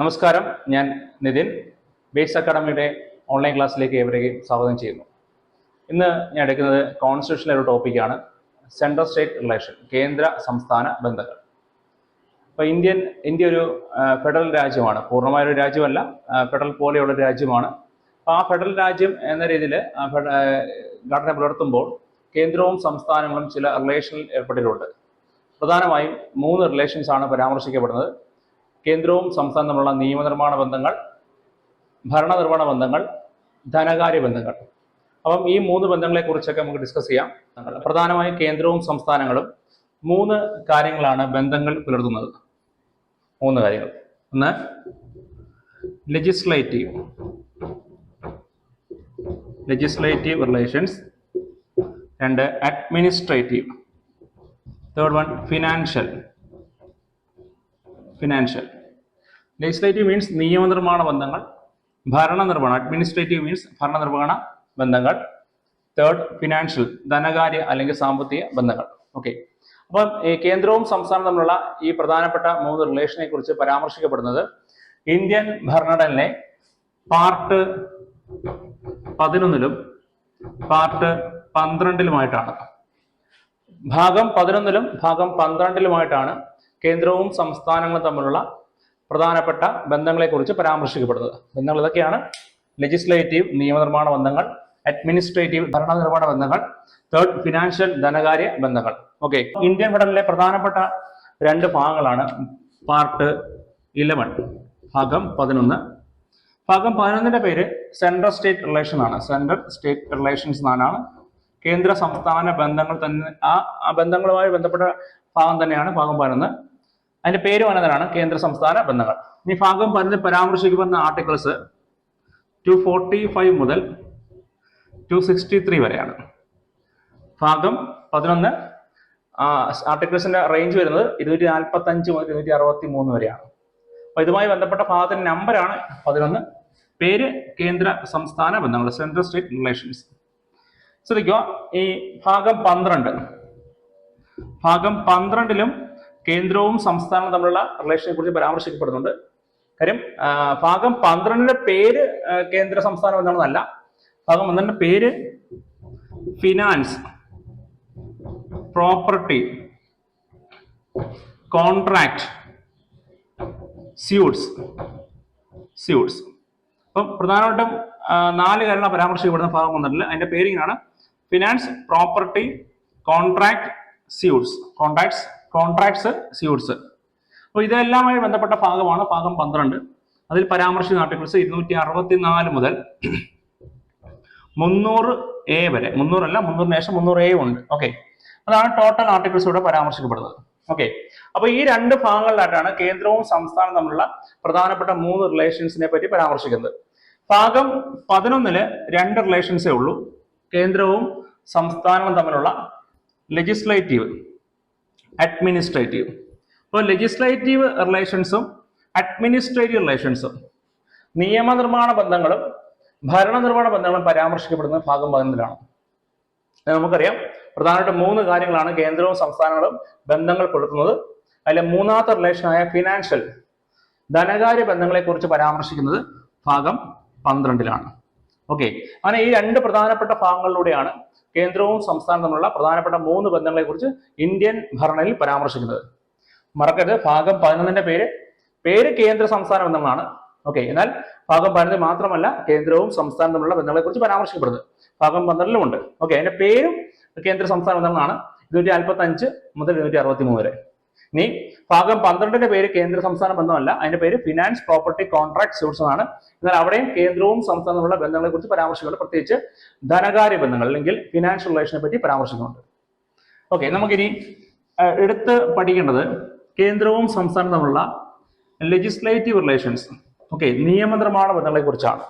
നമസ്കാരം ഞാൻ Nitin. Base അക്കാഡമിയുടെ online ക്ലാസ്സിലേക്ക് ഏവരെയും സ്വാഗതം ചെയ്യുന്നു. ഇന്ന് ഞാൻ എടുക്കുന്നത് കോൺസ്റ്റിറ്റ്യൂഷനിലെ ഒരു ടോപ്പിക്കാണ് സെൻട്രൽ സ്റ്റേറ്റ് റിലേഷൻ കേന്ദ്ര സംസ്ഥാന ബന്ധങ്ങൾ. അപ്പോൾ ഇന്ത്യൻ ഇന്ത്യ ഒരു ഫെഡറൽ രാജ്യമാണ്. പൂർണമായ ഒരു രാജ്യമല്ല ഫെഡറൽ പോലെയുള്ള ഒരു രാജ്യമാണ്. അപ്പോൾ ആ ഫെഡറൽ രാജ്യം എന്ന രീതിയിൽ ഘടന പുലർത്തുമ്പോൾ കേന്ദ്രവും സംസ്ഥാനങ്ങളും ചില റിലേഷനിൽ ഏർപ്പെട്ടിട്ടുണ്ട്. പ്രധാനമായും മൂന്ന് റിലേഷൻസ് ആണ് പരാമർശിക്കപ്പെടുന്നത്. കേന്ദ്രവും സംസ്ഥാനം തമ്മിലുള്ള നിയമനിർമ്മാണ ബന്ധങ്ങൾ ഭരണനിർവഹണ ബന്ധങ്ങൾ ധനകാര്യ ബന്ധങ്ങൾ. അപ്പം ഈ മൂന്ന് ബന്ധങ്ങളെ കുറിച്ചൊക്കെ നമുക്ക് ഡിസ്കസ് ചെയ്യാം. പ്രധാനമായും കേന്ദ്രവും സംസ്ഥാനങ്ങളും മൂന്ന് കാര്യങ്ങളാണ് ബന്ധങ്ങൾ പുലർത്തുന്നത്. മൂന്ന് കാര്യങ്ങൾ. ഒന്ന് ലെജിസ്ലേറ്റീവ് ലെജിസ്ലേറ്റീവ് റിലേഷൻസ് രണ്ട് administrative third one financial financial legislative means നിയമനിർമ്മാണ ബന്ധങ്ങൾ ഭരണനിർവഹണം അഡ്മിനിസ്ട്രേറ്റീവ് മീൻസ് ഭരണനിർവഹണ ബന്ധങ്ങൾ തേർഡ് ഫിനാൻഷ്യൽ ധനകാര്യ അല്ലെങ്കിൽ സാമ്പത്തിക ബന്ധങ്ങൾ ഓക്കെ അപ്പം കേന്ദ്രവും സംസ്ഥാനവും തമ്മിലുള്ള ഈ പ്രധാനപ്പെട്ട മൂന്ന് റിലേഷനെ കുറിച്ച് പരാമർശിക്കപ്പെടുന്നത് ഇന്ത്യൻ ഭരണഘടനയിലെ പാർട്ട് പതിനൊന്നിലും പാർട്ട് പന്ത്രണ്ടിലുമായിട്ടാണ്. ഭാഗം പതിനൊന്നിലും ഭാഗം പന്ത്രണ്ടിലുമായിട്ടാണ് കേന്ദ്രവും സംസ്ഥാനങ്ങളും തമ്മിലുള്ള പ്രധാനപ്പെട്ട ബന്ധങ്ങളെക്കുറിച്ച് പരാമർശിക്കപ്പെടുന്നത്. ബന്ധങ്ങൾ ഇതൊക്കെയാണ്. ലെജിസ്ലേറ്റീവ് നിയമനിർമ്മാണ ബന്ധങ്ങൾ അഡ്മിനിസ്ട്രേറ്റീവ് ഭരണനിർമ്മാണ ബന്ധങ്ങൾ തേർഡ് ഫിനാൻഷ്യൽ ധനകാര്യ ബന്ധങ്ങൾ. ഓക്കെ ഇന്ത്യൻ ഘടനയിലെ പ്രധാനപ്പെട്ട രണ്ട് ഭാഗങ്ങളാണ്. പാർട്ട് ഇലവൻ ഭാഗം പതിനൊന്ന്. ഭാഗം പതിനൊന്നിന്റെ പേര് സെൻട്രൽ സ്റ്റേറ്റ് റിലേഷൻ ആണ്. സെൻട്രൽ സ്റ്റേറ്റ് റിലേഷൻസ് എന്നാണ്. കേന്ദ്ര സംസ്ഥാന ബന്ധങ്ങൾ തന്നെ ആ ബന്ധങ്ങളുമായി ബന്ധപ്പെട്ട ഭാഗം തന്നെയാണ് ഭാഗം പതിനൊന്ന്. അതിന്റെ പേര് വന്നതാണ് കേന്ദ്ര സംസ്ഥാന ബന്ധങ്ങൾ. ഈ ഭാഗം പറഞ്ഞ് പരാമർശിക്കപ്പെടുന്ന ആർട്ടിക്കിൾസ് ടു ഫോർട്ടി ഫൈവ് മുതൽ ടു സിക്സ്റ്റി ത്രീ വരെയാണ്. ഭാഗം പതിനൊന്ന് ആർട്ടിക്കിൾസിന്റെ റേഞ്ച് വരുന്നത് ഇരുന്നൂറ്റി നാൽപ്പത്തി അഞ്ച് മുതൽ ഇരുന്നൂറ്റി അറുപത്തി മൂന്ന് വരെയാണ്. അപ്പൊ ഇതുമായി ബന്ധപ്പെട്ട ഭാഗത്തിന്റെ നമ്പറാണ് പതിനൊന്ന്. പേര് കേന്ദ്ര സംസ്ഥാന ബന്ധങ്ങൾ സെൻട്രൽ സ്റ്റേറ്റ് റിലേഷൻസ് ശ്രദ്ധിക്കുക ഈ ഭാഗം പന്ത്രണ്ട്. ഭാഗം പന്ത്രണ്ടിലും കേന്ദ്രവും സംസ്ഥാനവും തമ്മിലുള്ള റിലേഷനെ കുറിച്ച് പരാമർശിക്കപ്പെടുന്നുണ്ട്. കാര്യം ഭാഗം പന്ത്രണ്ടിന്റെ പേര് കേന്ദ്ര സംസ്ഥാനം എന്താണെന്നല്ല ഭാഗം പന്ത്രണ്ടിന്റെ പേര് finance property contract suits suits അപ്പം പ്രധാനമായിട്ടും നാല് കാര്യങ്ങൾ പരാമർശിക്കപ്പെടുന്ന ഭാഗം പന്ത്രണ്ടിൽ അതിന്റെ പേര് ഇങ്ങനെയാണ്. Finance property contract suits contracts contracts suits അപ്പോൾ ഇതെല്ലാമായി ബന്ധപ്പെട്ട ഭാഗമാണ് ഭാഗം പന്ത്രണ്ട്. അതിൽ പരാമർശിക്കുന്ന ആർട്ടിക്കിൾസ് ഇരുന്നൂറ്റി അറുപത്തി നാല് മുതൽ മുന്നൂറ് എ വരെ. മുന്നൂറല്ല മുന്നൂറിന് ശേഷം മുന്നൂറ് എ ഉണ്ട്. ഓക്കെ അതാണ് ടോട്ടൽ ആർട്ടിക്കിൾസ് ഇവിടെ പരാമർശിക്കപ്പെടുന്നത്. ഓക്കെ അപ്പൊ ഈ രണ്ട് ഭാഗങ്ങളിലായിട്ടാണ് കേന്ദ്രവും സംസ്ഥാനവും തമ്മിലുള്ള പ്രധാനപ്പെട്ട മൂന്ന് റിലേഷൻസിനെ പറ്റി പരാമർശിക്കുന്നത്. ഭാഗം പതിനൊന്നിൽ രണ്ട് റിലേഷൻസേ ഉള്ളൂ. കേന്ദ്രവും സംസ്ഥാനവും തമ്മിലുള്ള ലെജിസ്ലേറ്റീവ് അഡ്മിനിസ്ട്രേറ്റീവ് അപ്പോൾ ലെജിസ്ലേറ്റീവ് റിലേഷൻസും അഡ്മിനിസ്ട്രേറ്റീവ് റിലേഷൻസും നിയമനിർമ്മാണ ബന്ധങ്ങളും ഭരണനിർമ്മാണ ബന്ധങ്ങളും പരാമർശിക്കപ്പെടുന്ന ഭാഗം പതിനൊന്നിലാണ്. നമുക്കറിയാം പ്രധാനമായിട്ട് മൂന്ന് കാര്യങ്ങളാണ് കേന്ദ്രവും സംസ്ഥാനങ്ങളും ബന്ധങ്ങൾ പുലർത്തുന്നത് അതിലെ മൂന്നാമത്തെ റിലേഷനായ ഫിനാൻഷ്യൽ ധനകാര്യ ബന്ധങ്ങളെക്കുറിച്ച് പരാമർശിക്കുന്നത് ഭാഗം പന്ത്രണ്ടിലാണ്. ഓക്കെ അങ്ങനെ ഈ രണ്ട് പ്രധാനപ്പെട്ട ഭാഗങ്ങളിലൂടെയാണ് കേന്ദ്രവും സംസ്ഥാനവും തമ്മിലുള്ള പ്രധാനപ്പെട്ട മൂന്ന് ബന്ധങ്ങളെ കുറിച്ച് ഇന്ത്യൻ ഭരണയിൽ പരാമർശിക്കുന്നത്. മറക്കരുത്. ഭാഗം പതിനൊന്നിന്റെ പേര് പേര് കേന്ദ്ര സംസ്ഥാന ബന്ധങ്ങളാണ് ഓക്കെ എന്നാൽ ഭാഗം പതിനൊന്നിൽ മാത്രമല്ല കേന്ദ്രവും സംസ്ഥാനവും തമ്മിലുള്ള ബന്ധങ്ങളെ കുറിച്ച് പരാമർശിക്കപ്പെടുന്നത്. ഭാഗം പന്ത്രണ്ടിലും ഉണ്ട്. ഓക്കെ അതിന്റെ പേരും കേന്ദ്ര സംസ്ഥാന ബന്ധങ്ങളാണ് ഇരുന്നൂറ്റി നാൽപ്പത്തി അഞ്ച് മുതൽ ഇരുന്നൂറ്റി അറുപത്തി മൂന്ന് വരെ. ഇനി ഭാഗം പന്ത്രണ്ടിന്റെ പേര് കേന്ദ്ര സംസ്ഥാന ബന്ധമല്ല. അതിന്റെ പേര് ഫിനാൻസ് പ്രോപ്പർട്ടി കോൺട്രാക്ട് സ്യൂട്ട്സ് ആണ്. എന്നാൽ അവിടെയും കേന്ദ്രവും സംസ്ഥാനവുമുള്ള ബന്ധങ്ങളെ കുറിച്ച് പരാമർശിക്കുന്നുണ്ട് പ്രത്യേകിച്ച് ധനകാര്യ ബന്ധങ്ങൾ അല്ലെങ്കിൽ ഫിനാൻഷ്യൽ റിലേഷനെ പറ്റി പരാമർശിക്കുന്നുണ്ട് ഓക്കെ നമുക്കിനി എടുത്ത് പഠിക്കേണ്ടത് കേന്ദ്രവും സംസ്ഥാനവും തമ്മിലുള്ള ലെജിസ്ലേറ്റീവ് റിലേഷൻസ് ഓക്കെ നിയമനിർമ്മാണ ബന്ധങ്ങളെ കുറിച്ചാണ്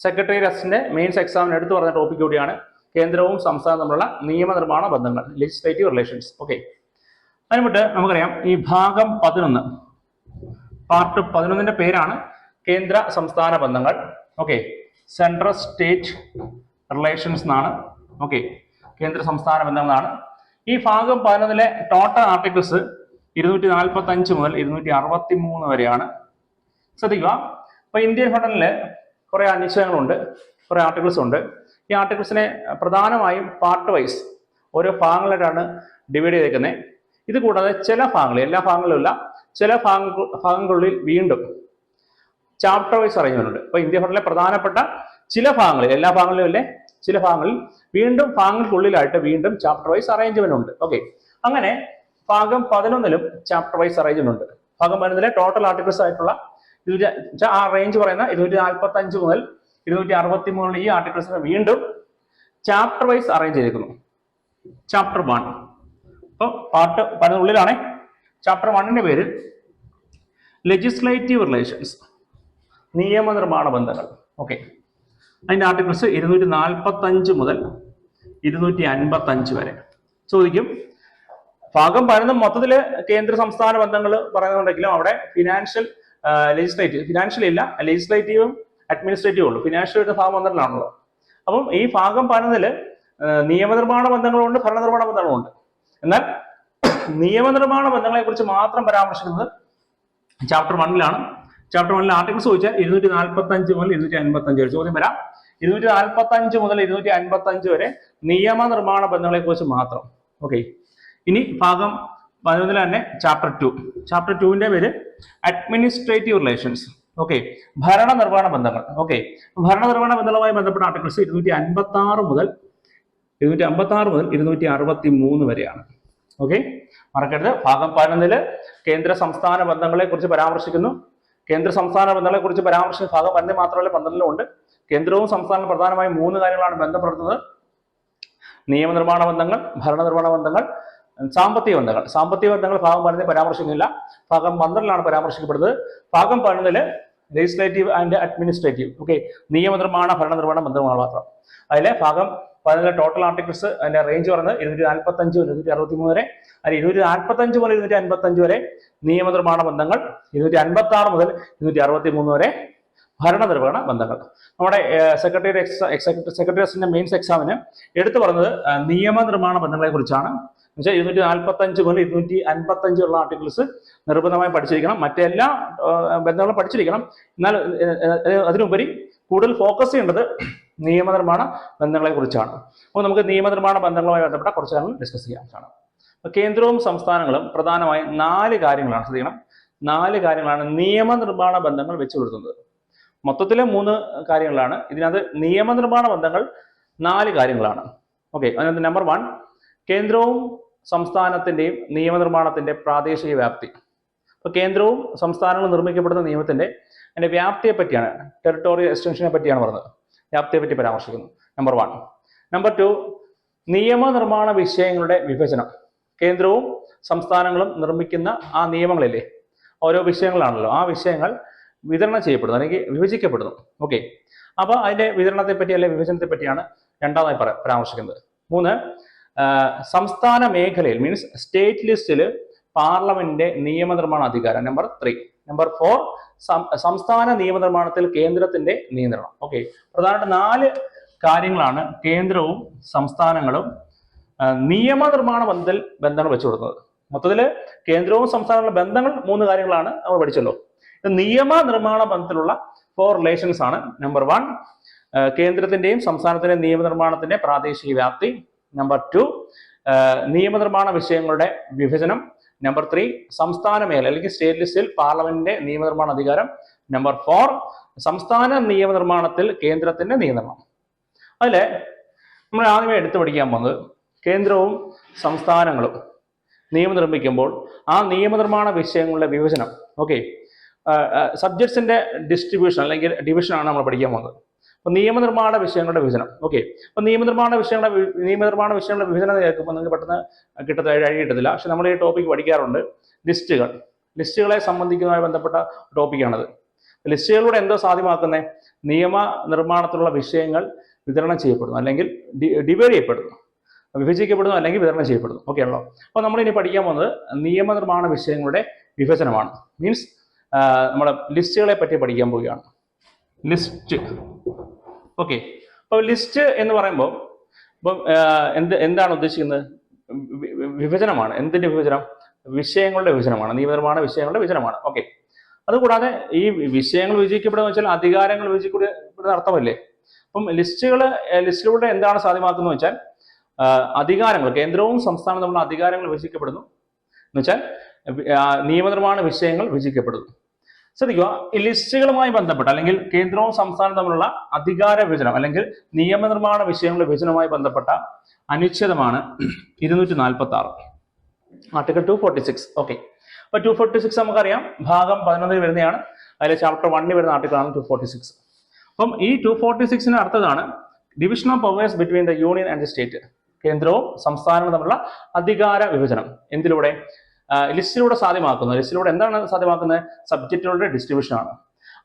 സെക്രട്ടറി റസ്റ്റിന്റെ മെയിൻസ് എക്സാമിന് എടുത്തു പറഞ്ഞ ടോപ്പിക് കൂടിയാണ് കേന്ദ്രവും സംസ്ഥാനവും തമ്മിലുള്ള നിയമനിർമ്മാണ ബന്ധങ്ങൾ ലെജിസ്ലേറ്റീവ് റിലേഷൻസ് ഓക്കെ അതിന് വിട്ട് നമുക്കറിയാം. ഈ ഭാഗം പതിനൊന്ന്. പാർട്ട് പതിനൊന്നിന്റെ പേരാണ് കേന്ദ്ര സംസ്ഥാന ബന്ധങ്ങൾ. ഓക്കെ സെൻട്രൽ സ്റ്റേറ്റ് റിലേഷൻസ് എന്നാണ്. ഓക്കെ കേന്ദ്ര സംസ്ഥാന ബന്ധങ്ങളാണ് ഈ ഭാഗം പതിനൊന്നിലെ ടോട്ടൽ ആർട്ടിക്കിൾസ് ഇരുന്നൂറ്റി നാൽപ്പത്തി അഞ്ച് മുതൽ ഇരുന്നൂറ്റി അറുപത്തി മൂന്ന് വരെയാണ്. ശ്രദ്ധിക്കുക. അപ്പൊ ഇന്ത്യൻ ഫണ്ടലിൽ കുറെ അനിശ്ചയങ്ങളുണ്ട്. കുറെ ആർട്ടിക്കിൾസ് ഉണ്ട്. ഈ ആർട്ടിക്കിൾസിനെ പ്രധാനമായും പാർട്ട് വൈസ് ഓരോ ഭാഗങ്ങളായിട്ടാണ് ഡിവൈഡ് ചെയ്തേക്കുന്നത് ഇത് കൂടാതെ ചില ഭാഗങ്ങൾ എല്ലാ ഭാഗങ്ങളിലുമില്ല ചില ഭാഗങ്ങൾ ഭാഗങ്ങളിൽ വീണ്ടും ചാപ്റ്റർ വൈസ് അറേഞ്ച്മെന്റ് ഉണ്ട്. അപ്പൊ ഇന്ത്യ ഫണ്ടിലെ പ്രധാനപ്പെട്ട ചില ഭാഗങ്ങളിൽ എല്ലാ ഭാഗങ്ങളിലും അല്ലേ? ചില ഭാഗങ്ങളിൽ വീണ്ടും ഭാഗങ്ങൾക്കുള്ളിലായിട്ട് വീണ്ടും ചാപ്റ്റർ വൈസ് അറേഞ്ച്മെന്റ് ഉണ്ട്. ഓക്കെ അങ്ങനെ ഭാഗം പതിനൊന്നിലും ചാപ്റ്റർ വൈസ് അറേഞ്ച്മെന്റ് ഉണ്ട്. ഭാഗം പതിനൊന്നിലെ ടോട്ടൽ ആർട്ടിക്കിൾസ് ആയിട്ടുള്ള ഇരുന്നൂറ്റി ആ റേഞ്ച് പറയുന്ന ഇരുന്നൂറ്റി നാൽപ്പത്തി അഞ്ച് മുതൽ ഇരുന്നൂറ്റി അറുപത്തി മൂന്നിൽ ഈ ആർട്ടിക്കിൾസിനെ വീണ്ടും ചാപ്റ്റർ വൈസ് അറേഞ്ച് ചെയ്തിരിക്കുന്നു. ചാപ്റ്റർ വൺ അപ്പോൾ പാർട്ട് പതിനുള്ളിലാണേ ചാപ്റ്റർ വണ്ണിന്റെ പേര് ലെജിസ്ലേറ്റീവ് റിലേഷൻസ് നിയമനിർമ്മാണ ബന്ധങ്ങൾ. ഓക്കെ അതിന്റെ ആർട്ടിക്കിൾസ് ഇരുന്നൂറ്റി നാൽപ്പത്തഞ്ച് മുതൽ ഇരുന്നൂറ്റി അൻപത്തഞ്ച് വരെ. ചോദിക്കും ഭാഗം പറയുന്ന മൊത്തത്തിൽ കേന്ദ്ര സംസ്ഥാന ബന്ധങ്ങൾ പറയുന്നുണ്ടെങ്കിലും അവിടെ ഫിനാൻഷ്യൽ ലെജിസ്ലേറ്റീവ് ഫിനാൻഷ്യൽ ഇല്ല ലെജിസ്ലേറ്റീവും അഡ്മിനിസ്ട്രേറ്റീവും ഉള്ളൂ. ഫിനാൻഷ്യൽ വരുന്ന ഭാഗം പന്ത്രണ്ടിലാണല്ലോ അപ്പം ഈ ഭാഗം പറഞ്ഞതിൽ നിയമനിർമ്മാണ ബന്ധങ്ങളുണ്ട് ഭരണനിർമ്മാണ ബന്ധങ്ങളുണ്ട്. എന്നാൽ നിയമനിർമ്മാണ ബന്ധങ്ങളെ കുറിച്ച് മാത്രം പരാമർശിക്കുന്നത് ചാപ്റ്റർ വണ്ണിലാണ് ചാപ്റ്റർ വണ്ണിൽ ആർട്ടിക്കിൾസ് ചോദിച്ചാൽ ഇരുന്നൂറ്റി നാൽപ്പത്തി അഞ്ച് മുതൽ ഇരുന്നൂറ്റി അൻപത്തി അഞ്ച് വരെ. ചോദ്യം വരാം. ഇരുന്നൂറ്റി നാൽപ്പത്തി അഞ്ച് മുതൽ ഇരുന്നൂറ്റി അൻപത്തി അഞ്ച് വരെ നിയമനിർമ്മാണ ബന്ധങ്ങളെ കുറിച്ച് മാത്രം. ഓക്കെ ഇനി ഭാഗം പതിനൊന്നിൽ തന്നെ ചാപ്റ്റർ ടു ചാപ്റ്റർ ടുവിന്റെ പേര് അഡ്മിനിസ്ട്രേറ്റീവ് റിലേഷൻസ് ഓക്കെ ഭരണനിർവഹണ ബന്ധങ്ങൾ. ഓക്കെ ഭരണനിർവഹണ ബന്ധങ്ങളുമായി ബന്ധപ്പെട്ട ആർട്ടിക്കിൾസ് ഇരുന്നൂറ്റി അൻപത്തി ആറ് മുതൽ ഇരുന്നൂറ്റി അമ്പത്തി ആറ് മുതൽ ഇരുന്നൂറ്റി അറുപത്തി മൂന്ന് വരെയാണ്. ഓക്കെ മറക്കരുത്. ഭാഗം പതിനൊന്നിൽ കേന്ദ്ര സംസ്ഥാന ബന്ധങ്ങളെ കുറിച്ച് പരാമർശിക്കുന്നു. കേന്ദ്ര സംസ്ഥാന ബന്ധങ്ങളെ കുറിച്ച് പരാമർശിക്കുന്ന ഭാഗം പതിനൊന്നിൽ മാത്രമല്ല പന്ത്രണ്ടിലും ഉണ്ട്. കേന്ദ്രവും സംസ്ഥാനവും പ്രധാനമായും മൂന്ന് കാര്യങ്ങളാണ് ബന്ധപ്പെടുത്തുന്നത്. നിയമനിർമ്മാണ ബന്ധങ്ങൾ ഭരണനിർമ്മാണ ബന്ധങ്ങൾ സാമ്പത്തിക ബന്ധങ്ങൾ. സാമ്പത്തിക ബന്ധങ്ങൾ ഭാഗം പതിനൊന്നിൽ പരാമർശിക്കുന്നില്ല. ഭാഗം പന്ത്രണ്ടിലാണ് പരാമർശിക്കപ്പെടുന്നത്. ഭാഗം പതിനൊന്നിൽ ലെജിസ്ലേറ്റീവ് ആൻഡ് അഡ്മിനിസ്ട്രേറ്റീവ് ഓക്കെ നിയമനിർമ്മാണ ഭരണനിർമ്മാണ ബന്ധങ്ങൾ മാത്രം. അതിലെ ഭാഗം പതിനൊന്നിലെ ടോട്ടൽ ആർട്ടിക്കിൾസ് അതിന്റെ റേഞ്ച് പറഞ്ഞത് ഇരുന്നൂറ്റി നാൽപ്പത്തഞ്ച് മുതൽ ഇരുന്നൂറ്റി അറുപത്തി മൂന്ന് വരെ അതിൽ ഇരുന്നൂറ്റി നാൽപ്പത്തഞ്ച് മുതൽ ഇരുന്നൂറ്റി അൻപത്തി അഞ്ച് വരെ നിയമനിർമ്മാണ ബന്ധങ്ങൾ. ഇരുന്നൂറ്റി അൻപത്തി ആറ് മുതൽ ഇരുന്നൂറ്റി അറുപത്തി മൂന്ന് വരെ ഭരണനിർവഹണ ബന്ധങ്ങൾ നമ്മുടെ സെക്രട്ടറി സെക്രട്ടറിയസിന്റെ മെയിൻസ് എക്സാമിന് എടുത്തു പറഞ്ഞത് നിയമനിർമ്മാണ ബന്ധങ്ങളെ കുറിച്ചാണ്. എന്നുവെച്ചാൽ ഇരുന്നൂറ്റി നാൽപ്പത്തഞ്ച് മുതൽ ഇരുന്നൂറ്റി അൻപത്തി അഞ്ച് ഉള്ള ആർട്ടിക്കിൾസ് നിർബന്ധമായി പഠിച്ചിരിക്കണം. മറ്റെല്ലാ ബന്ധങ്ങളും പഠിച്ചിരിക്കണം. എന്നാൽ അതിനുപരി കൂടുതൽ ഫോക്കസ് ചെയ്യേണ്ടത് നിയമനിർമ്മാണ ബന്ധങ്ങളെ കുറിച്ചാണ് അപ്പോൾ നമുക്ക് നിയമനിർമ്മാണ ബന്ധങ്ങളുമായി ബന്ധപ്പെട്ട കുറച്ച് കാര്യങ്ങൾ ഡിസ്കസ് ചെയ്യാം കാണാം കേന്ദ്രവും സംസ്ഥാനങ്ങളും പ്രധാനമായി നാല് കാര്യങ്ങളാണ്. ശ്രദ്ധിക്കണം നാല് കാര്യങ്ങളാണ് നിയമനിർമ്മാണ ബന്ധങ്ങൾ വെച്ചു പുലർത്തുന്നത് മൊത്തത്തിലെ മൂന്ന് കാര്യങ്ങളാണ്. ഇതിനകത്ത് നിയമനിർമ്മാണ ബന്ധങ്ങൾ നാല് കാര്യങ്ങളാണ്. ഓക്കെ അതിനകത്ത് നമ്പർ വൺ കേന്ദ്രവും സംസ്ഥാനത്തിന്റെയും നിയമനിർമ്മാണത്തിന്റെ പ്രാദേശിക വ്യാപ്തി. അപ്പോൾ കേന്ദ്രവും സംസ്ഥാനങ്ങളും നിർമ്മിക്കപ്പെടുന്ന നിയമത്തിന്റെ അതിന്റെ വ്യാപ്തിയെ പറ്റിയാണ് ടെറിട്ടോറിയൽ എക്സ്റ്റൻഷനെ പറ്റിയാണ് പറഞ്ഞത്. വ്യാപ്തിയെ പറ്റി പരാമർശിക്കുന്നു. നമ്പർ വൺ നമ്പർ ടു നിയമനിർമ്മാണ വിഷയങ്ങളുടെ വിഭജനം. കേന്ദ്രവും സംസ്ഥാനങ്ങളും നിർമ്മിക്കുന്ന ആ നിയമങ്ങളില്ലേ? ഓരോ വിഷയങ്ങളാണല്ലോ. ആ വിഷയങ്ങൾ വിതരണം ചെയ്യപ്പെടുന്നു അല്ലെങ്കിൽ വിഭജിക്കപ്പെടുന്നു. ഓക്കെ അപ്പൊ അതിന്റെ വിതരണത്തെ പറ്റി അല്ലെങ്കിൽ വിഭജനത്തെ പറ്റിയാണ് രണ്ടാമതായി പറ- പരാമർശിക്കുന്നത്. മൂന്ന് സംസ്ഥാന മേഖലയിൽ മീൻസ് സ്റ്റേറ്റ് ലിസ്റ്റിൽ പാർലമെന്റിന്റെ നിയമനിർമ്മാണ അധികാരം നമ്പർ ത്രീ നമ്പർ ഫോർ സംസ്ഥാന നിയമനിർമ്മാണത്തിൽ കേന്ദ്രത്തിന്റെ നിയന്ത്രണം. ഓക്കെ പ്രധാനമായിട്ട് നാല് കാര്യങ്ങളാണ് കേന്ദ്രവും സംസ്ഥാനങ്ങളും നിയമനിർമ്മാണ ബന്ധത്തിൽ ബന്ധങ്ങൾ വെച്ചു കൊടുക്കുന്നത് മൊത്തത്തിൽ കേന്ദ്രവും സംസ്ഥാനങ്ങളും ബന്ധങ്ങൾ മൂന്ന് കാര്യങ്ങളാണ് നമ്മൾ പഠിച്ചല്ലോ. നിയമ നിയമനിർമ്മാണ ബന്ധത്തിലുള്ള ഫോർ റിലേഷൻസ് ആണ്. നമ്പർ വൺ കേന്ദ്രത്തിന്റെയും സംസ്ഥാനത്തിന്റെയും നിയമനിർമ്മാണത്തിന്റെ പ്രാദേശിക വ്യാപ്തി. നമ്പർ ടു നിയമനിർമ്മാണ വിഷയങ്ങളുടെ വിഭജനം. നമ്പർ ത്രീ സംസ്ഥാന മേഖല അല്ലെങ്കിൽ സ്റ്റേറ്റ് ലിസ്റ്റിൽ പാർലമെന്റിന്റെ നിയമനിർമ്മാണ അധികാരം. നമ്പർ ഫോർ സംസ്ഥാന നിയമനിർമ്മാണത്തിൽ കേന്ദ്രത്തിന്റെ നിയന്ത്രണം. അതിലെ നമ്മൾ ആദ്യമേ എടുത്തു പഠിക്കാൻ പോകുന്നത് കേന്ദ്രവും സംസ്ഥാനങ്ങളും നിയമം നിർമ്മിക്കുമ്പോൾ ആ നിയമനിർമ്മാണ വിഷയങ്ങളുടെ വിഭജനം ഓക്കെ സബ്ജക്ട്സിന്റെ ഡിസ്ട്രിബ്യൂഷൻ അല്ലെങ്കിൽ ഡിവിഷനാണ് നമ്മൾ പഠിക്കാൻ പോകുന്നത്. അപ്പൊ നിയമനിർമ്മാണ വിഷയങ്ങളുടെ വിഭജനം. ഓക്കെ അപ്പൊ നിയമനിർമ്മാണ വിഷയങ്ങളുടെ നിയമനിർമ്മാണ വിഷയങ്ങളുടെ വിഭജനം കേൾക്കുമ്പോൾ നിങ്ങൾക്ക് പെട്ടെന്ന് കിട്ടത്ത കിട്ടത്തില്ല. പക്ഷെ നമ്മൾ ഈ ടോപ്പിക് പഠിക്കാറുണ്ട്. ലിസ്റ്റുകൾ. ലിസ്റ്റുകളെ സംബന്ധിക്കുന്നതുമായി ബന്ധപ്പെട്ട ടോപ്പിക്കാണത് ലിസ്റ്റുകളിലൂടെ എന്തോ സാധ്യമാക്കുന്നത് നിയമ നിർമ്മാണത്തിലുള്ള വിഷയങ്ങൾ വിതരണം ചെയ്യപ്പെടുന്നു അല്ലെങ്കിൽ ഡിവൈഡ് ചെയ്യപ്പെടുന്നു. വിഭജിക്കപ്പെടുന്നു അല്ലെങ്കിൽ വിതരണം ചെയ്യപ്പെടുന്നു. ഓക്കെ ആണല്ലോ? അപ്പോൾ നമ്മൾ ഇനി പഠിക്കാൻ പോകുന്നത് നിയമനിർമ്മാണ വിഷയങ്ങളുടെ വിഭജനമാണ്. മീൻസ് നമ്മുടെ ലിസ്റ്റുകളെ പറ്റി പഠിക്കാൻ പോവുകയാണ്. ലിസ്റ്റ്. ഓക്കെ അപ്പോൾ ലിസ്റ്റ് എന്ന് പറയുമ്പോൾ ഇപ്പം എന്ത് എന്താണ് ഉദ്ദേശിക്കുന്നത്? വിഭജനമാണ്. എന്തിന്റെ വിഭജനം? വിഷയങ്ങളുടെ വിഭജനമാണ്. നിയമനിർമ്മാണ വിഷയങ്ങളുടെ വിഭജനമാണ്. ഓക്കെ അതുകൂടാതെ ഈ വിഷയങ്ങൾ വിജയിക്കപ്പെടുന്ന വെച്ചാൽ അധികാരങ്ങൾ വിജയിക്കപ്പെടുന്ന അർത്ഥമല്ലേ? അപ്പം ലിസ്റ്റുകൾ ലിസ്റ്റിലൂടെ എന്താണ് സാധ്യമാക്കുന്നത് വെച്ചാൽ അധികാരങ്ങൾ കേന്ദ്രവും സംസ്ഥാനവും തമ്മിലുള്ള അധികാരങ്ങൾ വിഭജിക്കപ്പെടുന്നു. എന്ന് വെച്ചാൽ നിയമനിർമ്മാണ വിഷയങ്ങൾ വിഭജിക്കപ്പെടുന്നു. ശ്രദ്ധിക്കുക. ഈ ലിസ്റ്റുകളുമായി ബന്ധപ്പെട്ട് അല്ലെങ്കിൽ കേന്ദ്രവും സംസ്ഥാനവും തമ്മിലുള്ള അധികാര വിഭജനം അല്ലെങ്കിൽ നിയമനിർമ്മാണ വിഷയങ്ങളുടെ വിഭജനവുമായി ബന്ധപ്പെട്ട അനുച്ഛേദമാണ് ഇരുന്നൂറ്റി നാൽപ്പത്തി ആറ് article two forty six okay അപ്പൊ ടു ഫോർട്ടി സിക്സ് നമുക്കറിയാം. ഭാഗം പതിനൊന്നിൽ വരുന്നതാണ്. അതിൽ ചാപ്റ്റർ വണ്ണിൽ വരുന്ന ആർട്ടിക്കിളാണ് ടു ഫോർട്ടി സിക്സ് അപ്പം ഈ ടു ഫോർട്ടി സിക്സിന് അടുത്തതാണ് division of powers between the union and the state കേന്ദ്രവും സംസ്ഥാനവും തമ്മിലുള്ള അധികാര വിഭജനം. എന്തിലൂടെ? ലിസ്റ്റിലൂടെ സാധ്യമാക്കുന്നത്. ലിസ്റ്റിലൂടെ എന്താണ് സാധ്യമാക്കുന്നത്? സബ്ജക്റ്റുകളുടെ ഡിസ്ട്രിബ്യൂഷൻ ആണ്.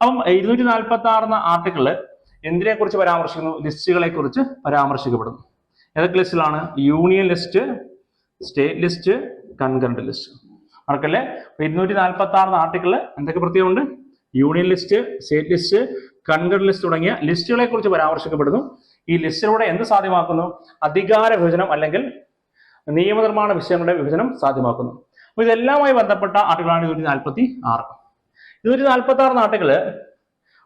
അപ്പം ഇരുന്നൂറ്റി നാൽപ്പത്തി ആറുന്ന ആർട്ടിക്കിൾ എന്തിനെ കുറിച്ച് പരാമർശിക്കുന്നു? ലിസ്റ്റുകളെ കുറിച്ച് പരാമർശിക്കപ്പെടുന്നു. ഏതൊക്കെ ലിസ്റ്റിലാണ്? Union list state list concurrent list മറക്കല്ലേ ഇരുന്നൂറ്റി നാൽപ്പത്തി ആറ് ആർട്ടിക്കിൾ എന്തൊക്കെ പ്രത്യേകമുണ്ട് union list state list concurrent list തുടങ്ങിയ ലിസ്റ്റുകളെ കുറിച്ച് പരാമർശിക്കപ്പെടുന്നു. ഈ ലിസ്റ്റിലൂടെ എന്ത് സാധ്യമാക്കുന്നു? അധികാര വിഭജനം അല്ലെങ്കിൽ നിയമനിർമ്മാണ വിഷയങ്ങളുടെ വിഭജനം സാധ്യമാക്കുന്നു. അപ്പൊ ഇതെല്ലാമായി ബന്ധപ്പെട്ട ആർട്ടിക്കിളാണ് ഇരുന്നൂറ്റി നാൽപ്പത്തി ആറ്. ഇരുന്നൂറ്റി നാൽപ്പത്തി ആറ് ആർട്ടിക്കിൾ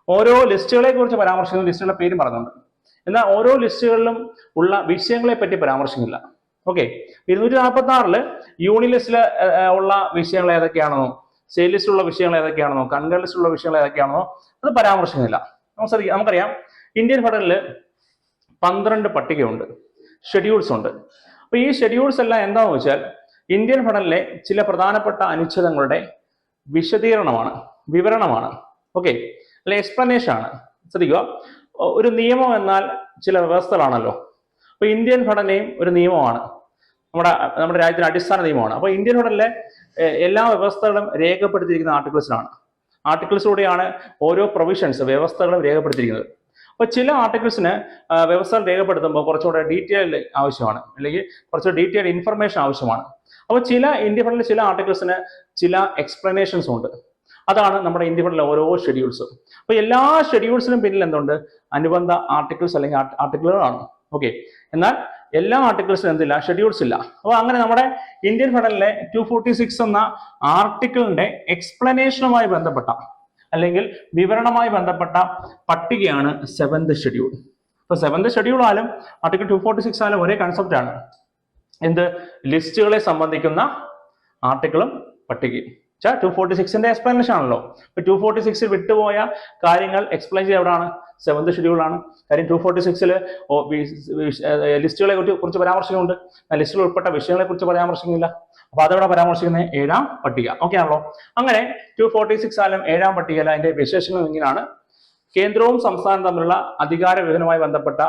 ഓരോ ലിസ്റ്റുകളെ കുറിച്ച് പരാമർശിക്കുന്നു ലിസ്റ്റുകളുടെ പേരും പറഞ്ഞുണ്ട് എന്നാൽ ഓരോ ലിസ്റ്റുകളിലും ഉള്ള വിഷയങ്ങളെ പറ്റി പരാമർശിക്കുന്നില്ല. ഓക്കെ? ഇരുന്നൂറ്റി നാൽപ്പത്തി ആറിൽ യൂണി ലിസ്റ്റിൽ ഉള്ള വിഷയങ്ങൾ ഏതൊക്കെയാണെന്നോ സ്റ്റേറ്റ് ലിസ്റ്റിലുള്ള വിഷയങ്ങൾ ഏതൊക്കെയാണെന്നോ കൺകൾ ലിസ്റ്റിലുള്ള വിഷയങ്ങൾ ഏതൊക്കെയാണെന്നോ അത് പരാമർശിക്കുന്നില്ല. നമുക്ക് നമുക്കറിയാം ഇന്ത്യൻ ഫെഡറലിൽ പന്ത്രണ്ട് പട്ടികയുണ്ട് ഷെഡ്യൂൾസ് ഉണ്ട് അപ്പൊ ഈ ഷെഡ്യൂൾസ് എല്ലാം എന്താണെന്ന് വെച്ചാൽ ഇന്ത്യൻ ഫണലിലെ ചില പ്രധാനപ്പെട്ട അനുച്ഛേദങ്ങളുടെ വിശദീകരണമാണ് വിവരണമാണ്. ഓക്കെ അല്ല എക്സ്പ്ലനേഷൻ ആണ്. ശ്രദ്ധിക്കുക. ഒരു നിയമം എന്നാൽ ചില വ്യവസ്ഥകളാണല്ലോ. അപ്പൊ ഇന്ത്യൻ ഘടനയും ഒരു നിയമമാണ്. നമ്മുടെ നമ്മുടെ രാജ്യത്തിന്റെ അടിസ്ഥാന നിയമമാണ്. അപ്പൊ ഇന്ത്യൻ ഘടനയിലെ എല്ലാ വ്യവസ്ഥകളും രേഖപ്പെടുത്തിയിരിക്കുന്ന ആർട്ടിക്കിൾസിലാണ് ആർട്ടിക്കിൾസിലൂടെയാണ് ഓരോ പ്രൊവിഷൻസ് വ്യവസ്ഥകളും രേഖപ്പെടുത്തിയിരിക്കുന്നത്. അപ്പൊ ചില ആർട്ടിക്കിൾസിന് വ്യവസ്ഥകൾ രേഖപ്പെടുത്തുമ്പോൾ കുറച്ചുകൂടെ ഡീറ്റെയിൽ ആവശ്യമാണ്. അല്ലെങ്കിൽ കുറച്ച് ഡീറ്റെയിൽ ഇൻഫർമേഷൻ ആവശ്യമാണ്. അപ്പോൾ ചില ഫണ്ടിലെ ചില ആർട്ടിക്കിൾസിന് ചില എക്സ്പ്ലനേഷൻസ് ഉണ്ട്. അതാണ് നമ്മുടെ ഫണ്ടിലെ ഓരോ ഷെഡ്യൂൾസും അപ്പോൾ എല്ലാ ഷെഡ്യൂൾസിനും പിന്നിൽ എന്തുണ്ട്? അനുബന്ധ ആർട്ടിക്കിൾസ് അല്ലെങ്കിൽ ആർട്ടിക്കിളുകളാണ് ഓക്കെ എന്നാൽ എല്ലാ ആർട്ടിക്കിൾസിനും എന്തില്ല? ഷെഡ്യൂൾസ് ഇല്ല. അപ്പോൾ അങ്ങനെ നമ്മുടെ ഇന്ത്യൻ ഫെഡറലിലെ ടു ഫോർട്ടി സിക്സ് എന്ന ആർട്ടിക്കിളിന്റെ എക്സ്പ്ലനേഷനുമായി ബന്ധപ്പെട്ട അല്ലെങ്കിൽ വിവരണമായി ബന്ധപ്പെട്ട പട്ടികയാണ് സെവന്ത് ഷെഡ്യൂൾ ഇപ്പൊ സെവന്ത് ഷെഡ്യൂൾ ആയാലും ആർട്ടിക്കിൾ ടു ഫോർട്ടി സിക്സ് ആയാലും ഒരേ കൺസെപ്റ്റ് ആണ്. എന്ത്? ലിസ്റ്റുകളെ സംബന്ധിക്കുന്ന ആർട്ടിക്കിളും പട്ടികയും. ടു ഫോർട്ടി സിക്സിന്റെ എക്സ്പ്ലനേഷൻ ആണല്ലോ. ഇപ്പൊ ടു ഫോർട്ടി സിക്സിൽ വിട്ടുപോയ കാര്യങ്ങൾ എക്സ്പ്ലെയിൻ ചെയ്ത് എവിടെയാണ് സെവന്ത് ഷെഡ്യൂളാണ് കാര്യം ടു ഫോർട്ടി സിക്സിൽ ലിസ്റ്റുകളെ കുറിച്ച് കുറച്ച് പരാമർശമുണ്ട് ലിസ്റ്റിൽ ഉൾപ്പെട്ട വിഷയങ്ങളെ കുറിച്ച് പരാമർശിക്കുന്നില്ല അപ്പൊ അതവിടെ പരാമർശിക്കുന്ന? ഏഴാം പട്ടിക. ഓക്കെ ആണല്ലോ. അങ്ങനെ ടു ഫോർട്ടി സിക്സ് ആയാലും ഏഴാം പട്ടികയിൽ അതിന്റെ വിശേഷങ്ങൾ ഇങ്ങനെയാണ്. കേന്ദ്രവും സംസ്ഥാനവും തമ്മിലുള്ള അധികാര വിഭജനവുമായി ബന്ധപ്പെട്ട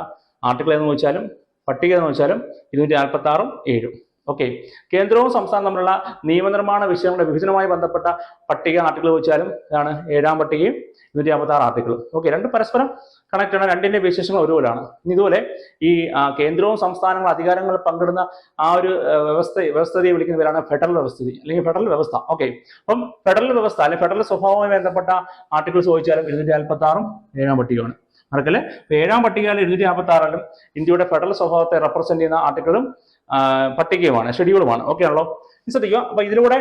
ആർട്ടിക്കിൾ എന്ന് വെച്ചാലും പട്ടിക എന്ന് വെച്ചാലും ഇരുന്നൂറ്റി നാൽപ്പത്തി ആറും ഏഴും. ഓക്കെ കേന്ദ്രവും സംസ്ഥാനം തമ്മിലുള്ള നിയമനിർമ്മാണ വിഷയങ്ങളുടെ വിഭജനവുമായി ബന്ധപ്പെട്ട പട്ടിക ആർട്ടിക്കിൾ വെച്ചാലും ഇതാണ് ഏഴാം പട്ടികയും ഇരുന്നൂറ്റി അമ്പത്തി ആറ് ആർട്ടിക്കിളും ഓക്കെ രണ്ട് പരസ്പരം കണക്ട് ആണ് രണ്ടിന്റെ വിശേഷങ്ങൾ ഒരുപോലാണ്. ഇതുപോലെ ഈ കേന്ദ്രവും സംസ്ഥാനങ്ങളും അധികാരങ്ങൾ പങ്കിടുന്ന ആ ഒരു വ്യവസ്ഥ വ്യവസ്ഥതയെ വിളിക്കുന്ന പേരാണ് ഫെഡറൽ വ്യവസ്ഥിതി അല്ലെങ്കിൽ ഫെഡറൽ വ്യവസ്ഥ. ഓക്കെ അപ്പം ഫെഡറൽ വ്യവസ്ഥ അല്ലെങ്കിൽ ഫെഡറൽ സ്വഭാവവുമായി ബന്ധപ്പെട്ട ആർട്ടിക്കിൾസ് ചോദിച്ചാലും ഇരുന്നൂറ്റി നാൽപ്പത്തി ആറും ഏഴാം പട്ടികയാണ് മറക്കല്ലേ? ഏഴാം പട്ടികയിൽ ഇരുന്നൂറ്റി നാൽപ്പത്തി ആറിലും ഇന്ത്യയുടെ ഫെഡറൽ സ്വഭാവത്തെ റെപ്രസെന്റ് ചെയ്യുന്ന ആർട്ടിക്കിളും പട്ടികയുമാണ് ഷെഡ്യൂളുമാണ്. ഓക്കെ ആണല്ലോ? ശ്രദ്ധിക്കുക അപ്പൊ ഇതിലൂടെ